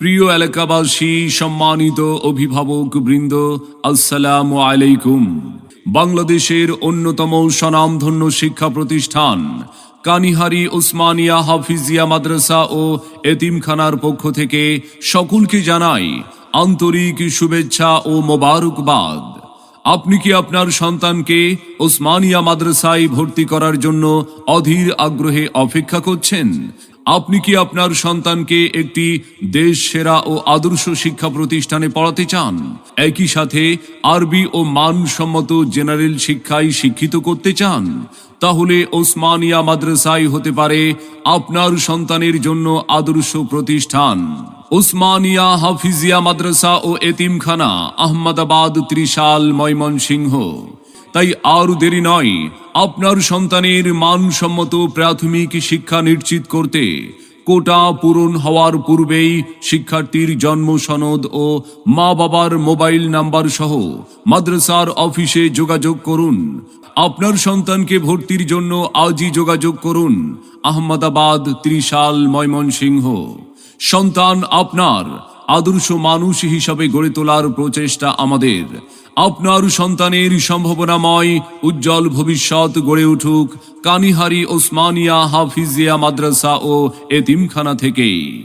প্রিয় এলাকাবাসী, সম্মানিত অভিভাবক বৃন্দ, আসসালাম আলাইকুম। বাংলাদেশের অন্যতম স্বনামধন্য শিক্ষা প্রতিষ্ঠান, কানিহারি ওসমানিয়া হাফিজিয়া মাদ্রাসা ও এতিমখানার পক্ষ থেকে সকলকে জানাই আন্তরিক শুভেচ্ছা ও মোবারকবাদ। আপনি কি আপনার সন্তানকে ওসমানিয়া মাদ্রাসায় ভর্তি করার জন্য অধীর আগ্রহে অপেক্ষা করছেন? আপনি কি আপনার সন্তানকে একটি দেশ সেরা ও আদর্শ শিক্ষা প্রতিষ্ঠানে পড়াতে চান? একই সাথে আরবি ও মানসম্মত জেনারেল শিক্ষায় শিক্ষিত করতে চান? তাহলে ওসমানিয়া মাদ্রাসাই হতে পারে আপনার সন্তানের জন্য আদর্শ প্রতিষ্ঠান। ওসমানিয়া হাফিজিয়া মাদ্রাসা ও এতিমখানা আহমদাবাদ ত্রিশাল ময়মনসিংহ। তাই আর দেরি নয়। আপনার সন্তানের মানসম্মত প্রাথমিক শিক্ষা নিশ্চিত করতে কোটা পূরণ হওয়ার পূর্বেই শিক্ষার্থীর জন্ম সনদ ও মা বাবার মোবাইল নাম্বার সহ মাদ্রাসার অফিসে যোগাযোগ করুন। আপনার সন্তানকে ভর্তির জন্য আজই যোগাযোগ করুন। আহমদাবাদ ত্রিশাল ময়মনসিংহ। সন্তান আপনার আদর্শ মানুষ হিসাবে গড়ে তোলার প্রচেষ্টা আমাদের। আপনার সন্তানের সম্ভাবনাময়, উজ্জ্বল ভবিষ্যৎ গড়ে উঠুক কানিহারি ওসমানিয়া হাফিজিয়া মাদ্রাসা ও এতিমখানা থেকেই।